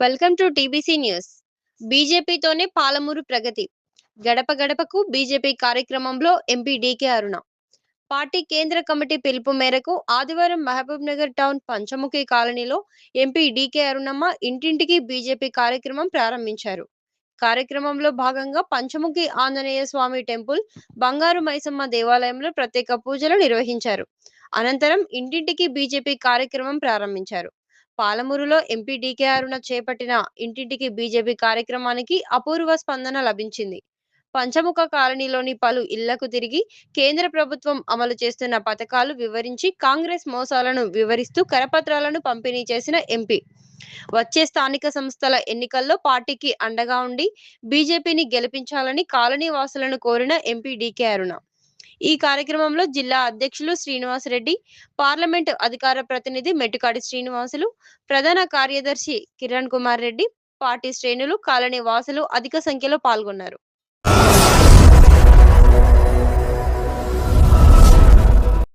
Welcome to TBC news. బీజేపీతోనే Palamuru ప్రగతి. గడప గడపకు బీజేపీ కార్యక్రమంలో ఎంపీ డీకే అరుణ. పార్టీ కేంద్ర కమిటీ పిలుపు మేరకు ఆదివారం మహబూబ్ నగర్ టౌన్ పంచముఖి కాలనీలో ఎంపీ డీకే అరుణమ్మ ఇంటింటికి బీజేపీ కార్యక్రమం ప్రారంభించారు. కార్యక్రమంలో భాగంగా పంచముఖి ఆంజనేయ స్వామి టెంపుల్ బంగారు మైసమ్మ దేవాలయంలో ప్రత్యేక పూజలు నిర్వహించారు. అనంతరం ఇంటింటికి బీజేపీ కార్యక్రమం ప్రారంభించారు. పాలమూరులో ఎంపీ డీకే అరుణ చేపట్టిన ఇంటింటికి బీజేపీ కార్యక్రమానికి అపూర్వ స్పందన లభించింది. పంచముఖ కాలనీలోని పలు ఇళ్ళకు తిరిగి కేంద్ర ప్రభుత్వం అమలు చేస్తున్న పథకాలు వివరించి కాంగ్రెస్ మోసాలను వివరిస్తూ కరపత్రాలను పంపిణీ చేసిన ఎంపీ. వచ్చే స్థానిక సంస్థల ఎన్నికల్లో పార్టీకి అండగా ఉండి బీజేపీని గెలిపించాలని కాలనీ వాసులను కోరిన ఎంపీ డీకే అరుణ. ఈ కార్యక్రమంలో జిల్లా అధ్యక్షులు శ్రీనివాసరెడ్డి పార్లమెంటు అధికార ప్రతినిధి మెట్టుకాడి శ్రీనివాసులు ప్రధాన కార్యదర్శి కిరణ్ కుమార్ రెడ్డి పార్టీ శ్రేణులు కాలనీ వాసులు అధిక సంఖ్యలో పాల్గొన్నారు.